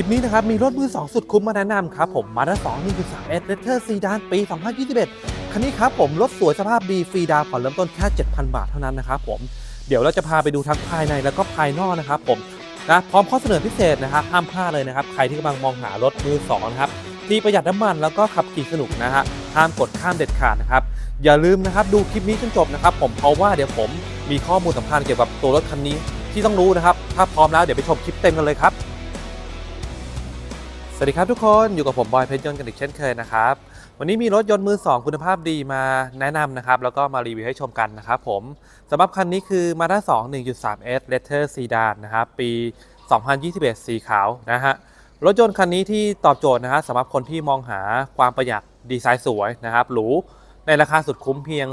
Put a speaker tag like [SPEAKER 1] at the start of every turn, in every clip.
[SPEAKER 1] ลิปนี้นะครับมีรถมือ 2 สุดคุ้มมาแนะนำครับผมมาด้า2 1.3 S Letter ซีดานปี 2021 คันนี้ครับผมรถสวยสภาพดีฟรีดาวผ่อนเริ่มต้นแค่ 7,000 บาทเท่านั้นนะครับผมเดี๋ยวเราจะพาไปดูทั้งภายในแล้วก็ภายนอกนะครับผมนะพร้อมข้อเสนอพิเศษนะครับห้ามพลาดเลยนะครับใครที่กำลังมองหารถมือ2นะครับที่ประหยัดน้ำมันแล้วก็ขับขี่สนุกนะฮะห้ามกดข้ามเด็ดขาดนะครับอย่าลืมนะครับดูคลิปนี้จนจบนะครับผมเพราะว่าเดี๋ยวผมมีข้อมูลสำคัญเกี่ยวกับตัวรถคันนี้ที่ต้องรู้นะครับถ้าพร้อมแล้วเดี๋ยวไปชมคลิปเต็มกันเลยครับ สวัสดีครับทุกคนอยู่กับผมบอยเพชรยนต์กันอีกเช่นเคยนะครับวันนี้มีรถยนต์มือ 2 คุณภาพดีมาแนะนำนะครับแล้วก็มารีวิวให้ชมกันนะครับผมสำหรับคันนี้คือ Mazda 2 1.3S Letter Sedan นะครับปี 2021 สีขาวนะฮะรถยนต์คันนี้ที่ตอบโจทย์นะฮะสำหรับคนที่มองหาความประหยัดดีไซน์สวยนะครับหรูในราคาสุดคุ้มเพียง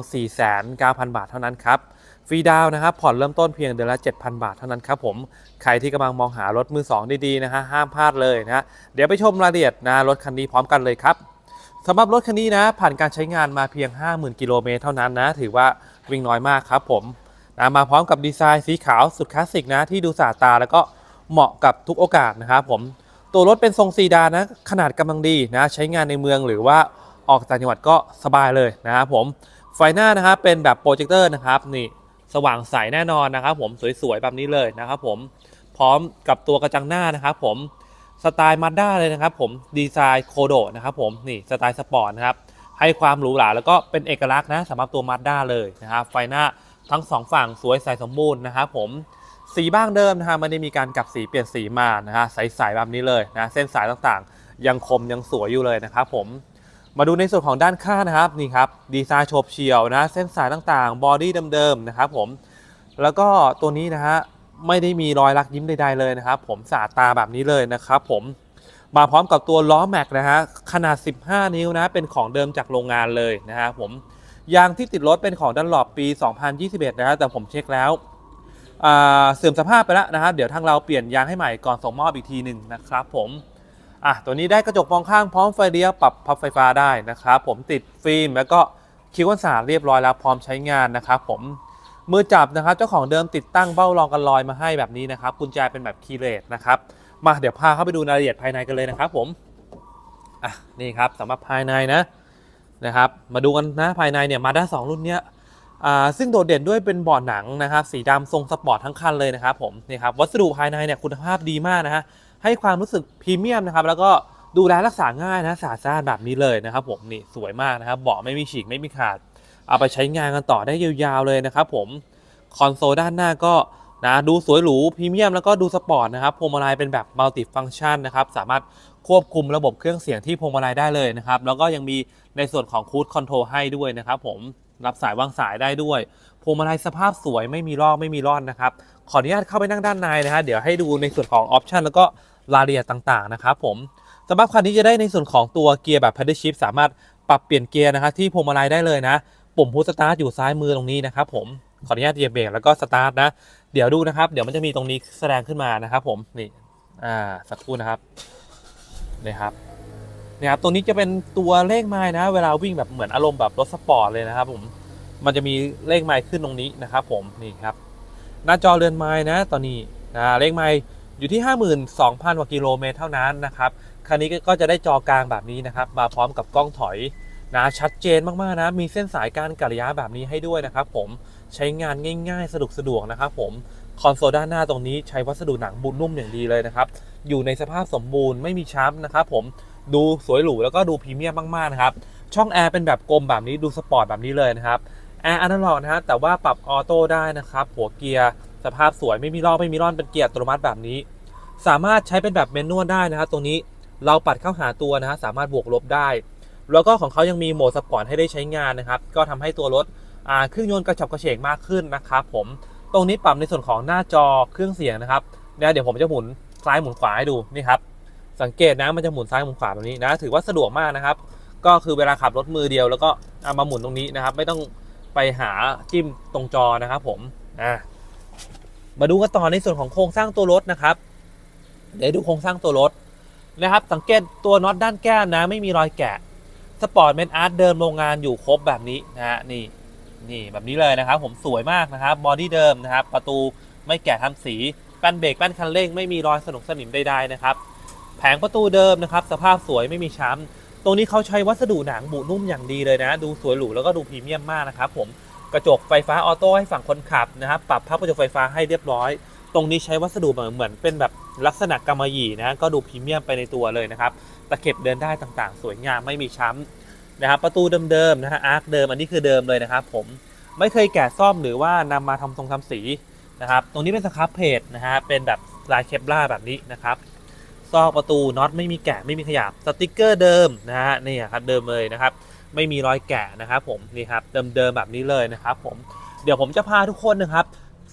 [SPEAKER 1] 4,900บาทเท่านั้นครับ ฟรีดาวนะครับผ่อนเริ่มต้นเพียงเดือนละ 7,000 บาทเท่านั้นครับผม ใครที่กำลังมองหารถมือ2ดีๆนะฮะห้ามพลาดเลยนะฮะเดี๋ยวไปชมรายละเอียดนะรถคันนี้พร้อมกันเลยครับสำหรับรถคันนี้นะผ่านการใช้งานมาเพียง 50,000 กิโลเมตรเท่านั้นนะถือว่าวิ่งน้อยมากครับผมนะมาพร้อมกับดีไซน์สีขาวสุดคลาสสิกนะที่ดูสะอาดตาแล้วก็เหมาะกับทุกโอกาสนะครับผมตัวรถเป็นทรงซีดานนะขนาดกำลังดีนะใช้งานในเมืองหรือว่าออกต่างจังหวัดก็สบายเลยนะครับผมไฟหน้านะครับเป็นแบบโปรเจคเตอร์นะครับนี่ สว่างใสแน่นอนนะครับผมสวยๆแบบนี้เลยนะครับผมพร้อมกับตัวกระจังหน้านะครับผมสไตล์มาด้าเลยนะครับผมดีไซน์โคโดนะครับผมนี่สไตล์สปอร์ตนะครับให้ความหรูหราแล้วก็เป็นเอกลักษณ์นะสำหรับตัวมาด้าเลยนะครับไฟหน้าทั้งสองฝั่งสวยใสสมบูรณ์นะครับผมสีบ้างเดิมนะฮะไม่ได้มีการกลับสีเปลี่ยนสีมานะฮะใสๆแบบนี้เลยนะเส้นสายต่างๆ ยังคมยังสวยอยู่เลยนะครับผม มาดูในส่วนของด้านข้างนะครับนี่ครับดีไซน์โฉบเฉี่ยวนะเส้นสายต่างๆ บอดี้เดิมๆนะครับผมแล้วก็ตัวนี้นะฮะไม่ได้มีรอยรักยิ้มใดๆเลยนะครับ ผมสาดตาแบบนี้เลยนะครับผมมาพร้อมกับตัวล้อแม็กนะฮะขนาด 15 นิ้วนะเป็นของเดิมจากโรงงานเลยนะฮะผมยางที่ติดรถเป็นของดันหลอบปี 2021 นะฮะแต่ผมเช็คแล้วเสื่อมสภาพไปแล้วนะครับเดี๋ยวทางเราเปลี่ยนยางให้ใหม่ก่อนส่งมอบอีกทีหนึ่งนะครับผม อะตัวนี้ได้กระจกมองข้างพร้อมไฟเลี้ยวปรับพับไฟฟ้าได้นะครับผมติดฟิล์มแล้วก็คิ้วกันสาเรียบร้อยแล้วพร้อมใช้งานนะครับผมมือจับนะครับเจ้าของเดิมติดตั้งเบ้ารองกันรอยมาให้แบบนี้นะครับกุญแจเป็นแบบคีย์เลสนะครับมาเดี๋ยวพาเข้าไปดูรายละเอียดภายในกันเลยนะครับผมอะนี่ครับสำหรับภายในนะนะครับมาดูกันนะภายในเนี่ยมาด้าสองรุ่นเนี้ยอ่าซึ่งโดดเด่นด้วยเป็นเบาะหนังนะครับสีดำทรงสปอร์ตทั้งคันเลยนะครับผมนี่ครับวัสดุภายในเนี่ยคุณภาพดีมากนะฮะ ให้ความรู้สึกพรีเมียมนะครับ แล้วก็ดูแลรักษาง่ายนะสะอาดสะอาดแบบนี้เลยนะครับผมนี่สวยมากนะครับเบาะไม่มีฉีกไม่มีขาด เอาไปใช้งานกันต่อได้ยาวๆเลยนะครับผมคอนโซลด้านหน้าก็นะดูสวยหรูพรีเมียมแล้วก็ดูสปอร์ตนะครับพวงมาลัยเป็นแบบมัลติฟัง c t ชันนะครับสามารถควบคุมระบบเครื่องเสียงที่พวงมาลัยได้เลยนะครับแล้วก็ยังมีในส่วนของคูดคอนโทรลให้ด้วยนะครับผมรับสายวางสายได้ด้วย วงมาลัยสภาพสวยไม่มีลอกไม่มีรอนนะครับ ขออนุญาตเข้าไปนั่งด้านในนะฮะเดี๋ยวให้ดูในส่วนของออปชันแล้วก็รายละเอียดต่างๆนะครับผมสำหรับคันนี้จะได้ในส่วนของตัวเกียร์แบบ paddle shift สามารถปรับเปลี่ยนเกียร์นะครับที่พวงมาลัยได้เลยนะ ปุ่มพุชสตาร์ทอยู่ซ้ายมือตรงนี้นะครับผมขออนุญาตเหยียบเบรกแล้วก็สตาร์ทนะ เดี๋ยวดูนะครับ เดี๋ยวมันจะมีตรงนี้แสดงขึ้นมานะครับ ผมนี่อ่าสักครู่นะครับนี่ครับนี่ครับตรงนี้จะเป็นตัวเลขไม้นะ เวลาวิ่งแบบเหมือนอารมณ์แบบรถสปอร์ตเลยนะครับผม มันจะมีเลขไม้ขึ้นตรงนี้นะครับผมนี่ครับหน้าจอเรือนไม้นะตอนนี้นะเลขไม้อยู่ที่ 52,000กว่ากิโลเมตรเท่านั้นนะครับคันนี้ก็จะได้จอกลางแบบนี้นะครับ มาพร้อมกับกล้องถอยนะชัดเจนมากๆนะ มีเส้นสายการกระยะแบบนี้ให้ด้วยนะครับผมใช้งานง่ายๆ สะดวกสะดวกนะครับผมคอนโซลด้านหน้าตรงนี้ใช้วัสดุหนังบุนุ่มอย่างดีเลยนะครับ อยู่ในสภาพสมบูรณ์ไม่มีช้ำนะครับผมดูสวยหรูแล้วก็ดูพรีเมียมมากๆนะครับช่องแอร์เป็นแบบกลมแบบนี้ดูสปอร์ตแบบนี้เลยนะครับ ร์อนาล็อกนะฮะแต่ว่าปรับออโต้ได้นะครับ หัวเกียร์สภาพสวยไม่มีลอกไม่มีร่อนเป็นเกียร์อัตโนมัติแบบนี้ สามารถใช้เป็นแบบเมนนวลได้นะครับตรงนี้เราปัดเข้าหาตัวนะฮะสามารถบวกลบได้ แล้วก็ของเขายังมีโหมดสปอร์ตให้ได้ใช้งานนะครับ ก็ทำให้ตัวรถอ่าเครื่องยนต์กระฉับกระเฉงมากขึ้นนะครับผม ตรงนี้ปรับในส่วนของหน้าจอเครื่องเสียงนะครับเนี่ยเดี๋ยวผมจะหมุนซ้ายหมุนขวาให้ดูนี่ครับ สังเกตนะมันจะหมุนซ้ายหมุนขวาแบบนี้นะ ถือว่าสะดวกมากนะครับ ก็คือเวลาขับรถมือเดียวแล้วก็เอามาหมุนตรงนี้นะครับ ไม่ต้อง ไปหาจิ้มตรงจอนะครับผมอ่ามาดูกันต่อในส่วนของโครงสร้างตัวรถนะครับ เดี๋ยวดูโครงสร้างตัวรถนะครับ สังเกตตัวน็อตด้านแก้มนะ ไม่มีรอยแกะสปอร์ตเมนอาร์ตเดิมโรงงานอยู่ครบแบบนี้นะฮะนี่นี่แบบนี้เลยนะครับ ผมสวยมากนะครับบอดี้เดิมนะครับ ประตูไม่แกะทำสีแป้นเบรกแป้นคันเร่งไม่มีรอยสนุกสนิมใดๆนะครับ แผงประตูเดิมนะครับ สภาพสวยไม่มีช้ำ ตรงนี้เขาใช้วัสดุหนังบุนุ่มอย่างดีเลยนะ ดูสวยหรูแล้วก็ดูพรีเมียมมากนะครับผมกระจกไฟฟ้าออโต้ให้ฝั่งคนขับนะครับปรับพับกระจกไฟฟ้าให้เรียบร้อย ตรงนี้ใช้วัสดุเหมือนเหมือนเป็นแบบลักษณะกำมะหยี่นะก็ดูพรีเมียมไปในตัวเลยนะครับตะเข็บเดินได้ต่างๆ สวยงามไม่มีช้ำนะครับประตูเดิมๆนะฮะอาร์คเดิมอันนี้คือเดิมเลยนะครับผมไม่เคยแกะซ่อมหรือว่านำมาทำทรงทำสีนะครับตรงนี้เป็นสครับเพจนะฮะเป็นแบบลายเคปล่าแบบนี้นะครับ ซอกประตูน็อตไม่มีแกะไม่มีขยับสติกเกอร์เดิมนะฮะนี่ครับเดิมเลยนะครับ ไม่มีรอยแกะนะครับผมนี่ครับเดิมๆแบบนี้เลยนะครับผมเดี๋ยวผมจะพาทุกคนนะครับ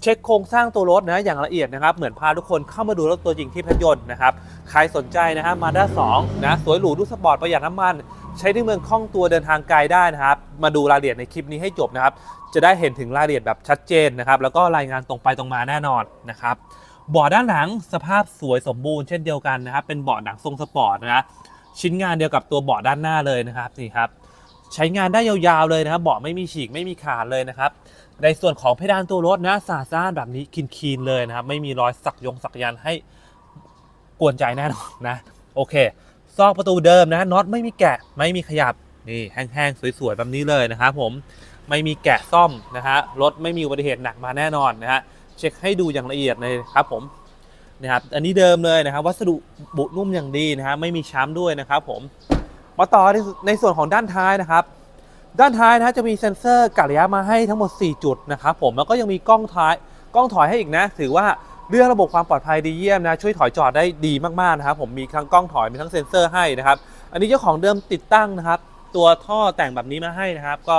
[SPEAKER 1] เช็คโครงสร้างตัวรถนะอย่างละเอียดนะครับเหมือนพาทุกคนเข้ามาดูรถตัวจริงที่พยนต์นะครับใครสนใจนะฮะมาด้าสองนะสวยหรูดูสปอร์ตประหยัดน้ำมัน ใช้ในเมืองคล่องตัวเดินทางไกลได้นะครับ มาดูรายละเอียดในคลิปนี้ให้จบนะครับจะได้เห็นถึงรายละเอียดแบบชัดเจนนะครับแล้วก็รายงานตรงไปตรงมาแน่นอนนะครับ เบาะด้านหลังสภาพสวยสมบูรณ์เช่นเดียวกันนะครับเป็นเบาะหนังทรงสปอร์ตนะชิ้นงานเดียวกับตัวเบาะด้านหน้าเลยนะครับนี่ครับใช้งานได้ยาวๆเลยนะครับเบาะไม่มีฉีกไม่มีขาดเลยนะครับ ในส่วนของเพดานตัวรถนะสะอาดสะอ้านแบบนี้คีนๆเลยนะครับ ไม่มีรอยสักยงสักยันให้กวนใจแน่นอนนะ โอเค ซอกประตูเดิมนะน็อตไม่มีแกะไม่มีขยับนี่แห้งๆสวยๆแบบนี้เลยนะครับผมไม่มีแกะซ่อมนะฮะรถไม่มีอุบัติเหตุหนักมาแน่นอนนะฮะ เช็คให้ดูอย่างละเอียดเลยครับผมนะครับอันนี้เดิมเลยนะครับ วัสดุบุนุ่มอย่างดีนะฮะไม่มีช้ำด้วยนะครับผมมาต่อในในส่วนของด้านท้ายนะครับ ด้านท้ายนะจะมีเซ็นเซอร์กะระยะมาให้ทั้งหมด 4 จุดนะครับผมแล้วก็ยังมีกล้องท้ายกล้องถอยให้อีกนะ ถือว่าเรื่องระบบความปลอดภัยดีเยี่ยมนะช่วยถอยจอดได้ดีมากๆนะครับผมมีทั้งกล้องถอยมีทั้งเซ็นเซอร์ให้นะครับ อันนี้เจ้าของเดิมติดตั้งนะครับ ตัวท่อแต่งแบบนี้มาให้นะครับ ก็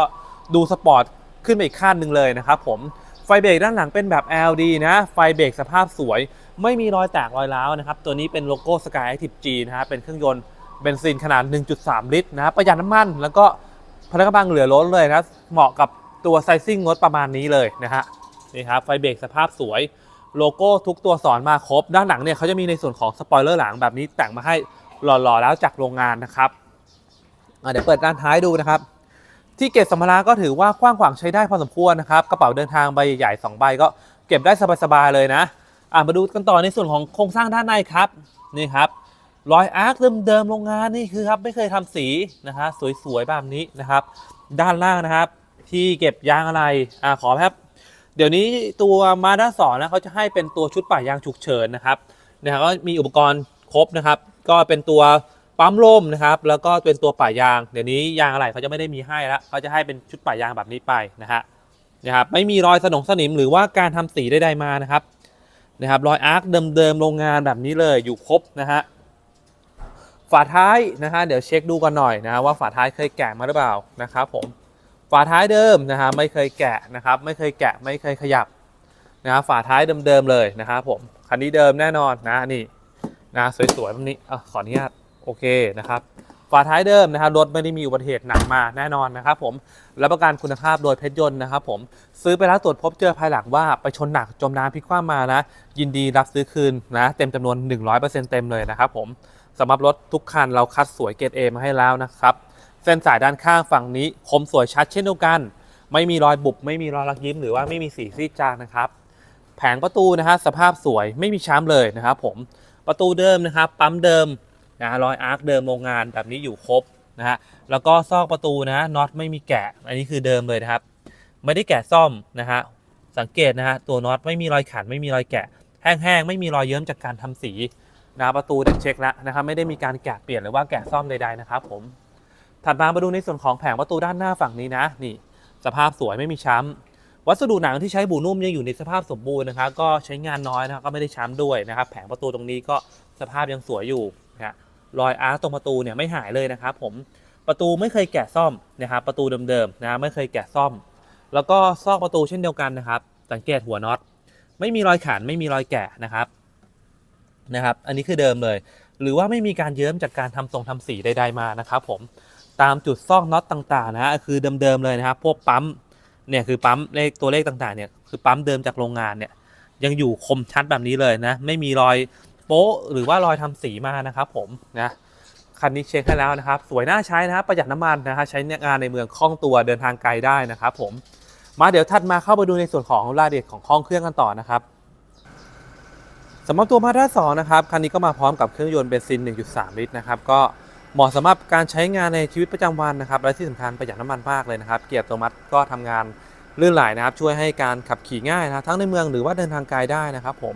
[SPEAKER 1] ดูสปอร์ตขึ้นไปอีกขั้นหนึ่งเลยนะครับผม ไฟเบรกด้านหลังเป็นแบบ LD นะ ไฟเบรกสภาพสวย ไม่มีรอยแตกรอยร้าวนะครับ ตัวนี้เป็นโลโก้ Sky Active G นะครับเป็นเครื่องยนต์เบนซินขนาด 1.3 ลิตรนะรประหยัดน้ำมัน แล้วก็พลังกำลังเหลือล้นเลยนะ เหมาะกับตัวไซซิ่งรถประมาณนี้เลยนะฮะนี่ครับไฟเบรกสภาพสวยโลโก้ทุกตัวสอนมาครบ ด้านหลังเนี่ยเขาจะมีในส่วนของสปอยเลอร์หลังแบบนี้แต่งมาให้หล่อๆแล้วจากโรงงานนะครับเดี๋ยวเปิดด้านท้ายดูนะครับ ที่เก็บสัมภาระก็ถือว่ากว้างขวางใช้ได้พอสมควรนะครับ กระเป๋าเดินทางใบใหญ่ๆสองใบก็เก็บได้สบายๆเลยนะอะมาดูกันต่อในส่วนของโครงสร้างด้านในครับนี่ครับรอยอาร์คเดิมๆโรงงานนี่คือครับไม่เคยทำสีนะฮะสวยๆแบบนี้นะครับ ด้านล่างนะครับ ที่เก็บยางอะไรอ่าขอครับ เดี๋ยวนี้ตัวมาด้าสอนนะเขาจะให้เป็นตัวชุดป่ายางฉุกเฉินนะครับนะครับก็มีอุปกรณ์ครบนะครับ ก็เป็นตัว ปั๊มลมนะครับแล้วก็เป็นตัวป่ายาง เดี๋ยวนี้ยางอะไรเขาจะไม่ได้มีให้แล้วเขาจะให้เป็นชุดป่ายางแบบนี้ไปนะฮะนะครับไม่มีรอยสนองสนิมหรือว่าการทำสีใดๆมานะครับนะครับรอยอาร์คเดิมๆโรงงานแบบนี้เลยอยู่ครบนะฮะฝาท้ายนะฮะเดี๋ยวเช็คดูกันหน่อยนะว่าฝาท้ายเคยแกะมาหรือเปล่านะครับผมฝาท้ายเดิมนะฮะไม่เคยแกะนะครับไม่เคยแกะไม่เคยขยับนะครับฝาท้ายเดิมๆเลยนะครับผมคันนี้เดิมแน่นอนนะนี่นะสวยๆแบบนี้อะขออนุญาต โอเคนะครับฝาท้ายเดิมนะครับรถไม่ได้มีอุบัติเหตุหนักมาแน่นอนนะครับผมรับประกันคุณภาพโดยเพชรยนต์นะครับผมซื้อไปแล้วตรวจพบเจอภายหลังว่าไปชนหนักจมน้ำพลิกคว่ำมานะ ยินดีรับซื้อคืนนะเต็มจำนวน 100%เต็มเลยนะครับผมสำหรับรถทุกคันเราคัดสวยเกรดเอมาให้แล้วนะครับเส้นสายด้านข้างฝั่งนี้คมสวยชัดเช่นเดียวกัน ไม่มีรอยบุบไม่มีรอยรักยิ้มหรือว่าไม่มีสีซีดจางนะครับแผงประตูนะฮะสภาพสวยไม่มีช้ำเลยนะครับผมประตูเดิมนะครับปั๊มเดิม นะรอยอาร์คเดิมโรงงานแบบนี้อยู่ครบนะฮะแล้วก็ซอกประตูนะน็อตไม่มีแกะ อันนี้คือเดิมเลยนะครับ ไม่ได้แกะซ่อมนะฮะสังเกตนะฮะตัวน็อตไม่มีรอยขันไม่มีรอยแกะ แห้งๆไม่มีรอยเยิ้มจากการทำสีนะประตูเนี่ยเช็คแล้วนะครับไม่ได้มีการแกะเปลี่ยนหรือว่าแกะซ่อมใดๆนะครับผมถัดมามาดูในส่วนของแผงประตูด้านหน้าฝั่งนี้นะนี่ สภาพสวยไม่มีช้ำ วัสดุหนังที่ใช้บูนุ่มยังอยู่ในสภาพสมบูรณ์นะครับก็ใช้งานน้อยนะครับก็ไม่ได้ช้ำด้วยนะครับ แผงประตูตรงนี้ก็สภาพยังสวยอยู่นะฮะ รอยอาร์ตตรงประตูเนี่ยไม่หายเลยนะครับผมประตูไม่เคยแกะซ่อมนะครับประตูเดิมๆนะไม่เคยแกะซ่อม แล้วก็ซอกประตูเช่นเดียวกันนะครับ สังเกตหัวน็อตไม่มีรอยขันไม่มีรอยแกะนะครับนะครับ อันนี้คือเดิมเลย หรือว่าไม่มีการเยิ้มจากการทำทรงทำสีใดๆมานะครับ ผมตามจุดซอกน็อตต่างๆนะฮะคือเดิมๆเลยนะครับ พวกปั๊มเนี่ยคือปั๊มเลขตัวเลขต่างๆเนี่ยคือปั๊มเดิมจากโรงงานเนี่ยยังอยู่คมชัดแบบนี้เลยนะ ไม่มีรอย โป๊ะหรือว่ารอยทำสีมานะครับผมนะคันนี้เช็คให้แล้วนะครับ สวยน่าใช้นะครับประหยัดน้ำมันนะครับใช้งานในเมืองคล่องตัวเดินทางไกลได้นะครับผมมาเดี๋ยวถัดมาเข้าไปดูในส่วนของรายละเอียดของห้องเครื่องกันต่อนะครับสำหรับตัวมาด้า2นะครับคันนี้ก็มาพร้อมกับเครื่องยนต์เบนซิน 1.3 ลิตรนะครับก็เหมาะสำหรับการใช้งานในชีวิตประจำวันนะครับและที่สำคัญประหยัดน้ำมันมากเลยนะครับ เกียร์อัตโนมัติก็ทำงานลื่นไหลนะครับ ช่วยให้การขับขี่ง่ายนะทั้งในเมืองหรือว่าเดินทางไกลได้นะครับผม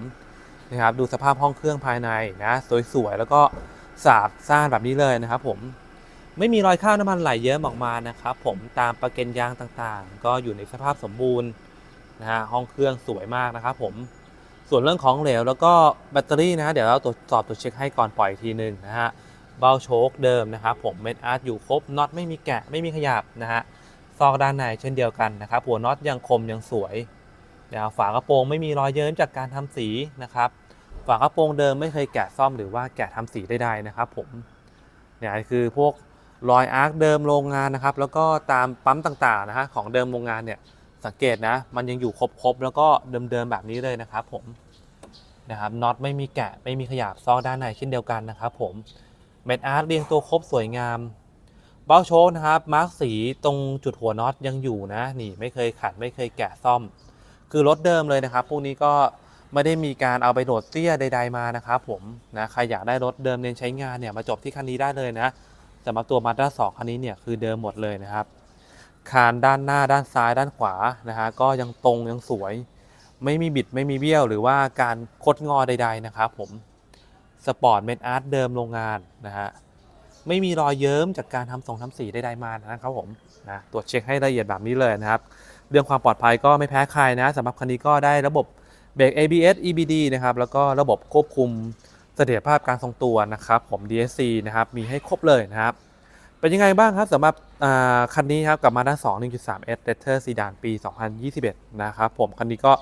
[SPEAKER 1] นะครับดูสภาพห้องเครื่องภายในนะสวยๆแล้วก็สะอาดซ่านแบบนี้เลยนะครับผมไม่มีรอยข้าวน้ำมันไหลเยิ้มออกมานะครับผมตามประเก็นยางต่างๆ ก็อยู่ในสภาพสมบูรณ์นะฮะห้องเครื่องสวยมากนะครับผมส่วนเรื่องของเหลวแล้วก็แบตเตอรี่นะฮะเดี๋ยวเราตรวจสอบตรวจเช็คให้ก่อนปล่อยอีกทีหนึ่งนะฮะเบาโชคเดิมนะครับผมเม็ดอาร์ตอยู่ครบน็อตไม่มีแกะไม่มีขยับนะฮะซอกด้านในเช่นเดียวกันนะครับหัวน็อตยังคมยังสวย นะฝากระโปรงไม่มีรอยเยิ้มจากการทำสีนะครับฝากระโปรงเดิมไม่เคยแกะซ่อมหรือว่าแกะทำสีได้ๆนะครับผมเนี่ยคือพวกรอยอาร์คเดิมโรงงานนะครับ แล้วก็ตามปั๊มต่างๆนะฮะของเดิมโรงงานเนี่ยสังเกตนะ มันยังอยู่ครบๆแล้วก็เดิมๆแบบนี้เลยนะครับผมนะครับน็อตไม่มีแกะไม่มีขยับซอกด้านในเช่นเดียวกันนะครับผมเม็ดอาร์ตเรียงตัวครบสวยงาม เบ้าโชคนะครับมาร์กสีตรงจุดหัวน็อตยังอยู่นะ นี่ไม่เคยขัดไม่เคยแกะซ่อม คือรถเดิมเลยนะครับ พวกนี้ก็ไม่ได้มีการเอาไปโหลดเตี้ยใด ๆมานะครับผมนะใครอยากได้รถเดิมเน้นใช้งานเนี่ยมาจบที่คันนี้ได้เลยนะสำหรับตัว Mazda 2คันนี้เนี่ยคือเดิมหมดเลยนะครับ คานด้านหน้าด้านซ้ายด้านขวานะฮะก็ยังตรงยังสวย ไม่มีบิดไม่มีเบี้ยว หรือว่าการคดงอใด ๆนะครับผมสปอร์ตเมดอาร์ตเดิมโรงงานนะฮะไม่มีรอยเยิ้มจากการทำทรงทำสีใดๆมานะครับผมนะตรวจเช็คให้ละเอียดแบบนี้เลยนะครับ เรื่องความปลอดภัยก็ไม่แพ้ใครนะสำหรับคันนี้ก็ได้ระบบเบรก ABS EBD นะครับแล้วก็ระบบควบคุมเสถียรภาพการทรงตัวนะครับผม DSC นะครับมีให้ครบเลยนะครับเป็นยังไงบ้างครับสำหรับคันนี้ครับกับ Mazda 2 1.3S Letter Sedan ปี 2021 นะครับผมคันนี้ก็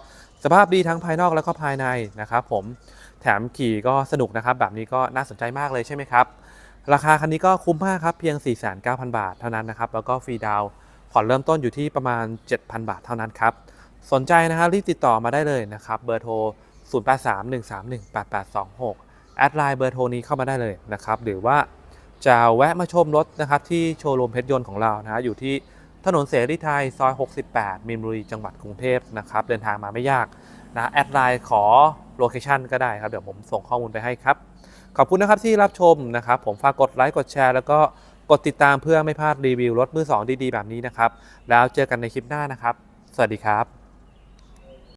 [SPEAKER 1] สภาพดีทั้งภายนอกแล้วก็ภายในนะครับผมแถมขี่ก็สนุกนะครับ แบบนี้ก็น่าสนใจมากเลยใช่ไหมครับ ราคาคันนี้ก็คุ้มมากครับ เพียง 49,000 บาทเท่านั้นนะครับ แล้วก็ฟรีดาวน์ ผ่อนเริ่มต้นอยู่ที่ประมาณ 7,000 บาทเท่านั้นครับ สนใจนะครับรีบติดต่อมาได้เลยนะครับ เบอร์โทร 0831318826 แอดไลน์เบอร์โทรนี้เข้ามาได้เลยนะครับ หรือว่าจะแวะมาชมรถนะครับที่โชว์รูมเพชรยนต์ของเรานะอยู่ที่ถนนเสรีไทยซอย 68 มีนบุรีจังหวัดกรุงเทพนะครับ เดินทางมาไม่ยากนะแอดไลน์ขอโลเคชันก็ได้ครับ เดี๋ยวผมส่งข้อมูลไปให้ครับ ขอบคุณนะครับที่รับชมนะครับ ผมฝากกดไลค์กดแชร์แล้วก็ กดติดตามเพื่อไม่พลาดรีวิวรถมือสองดีๆ แบบนี้นะครับ แล้วเจอกันในคลิปหน้านะครับ สวัสดีครับ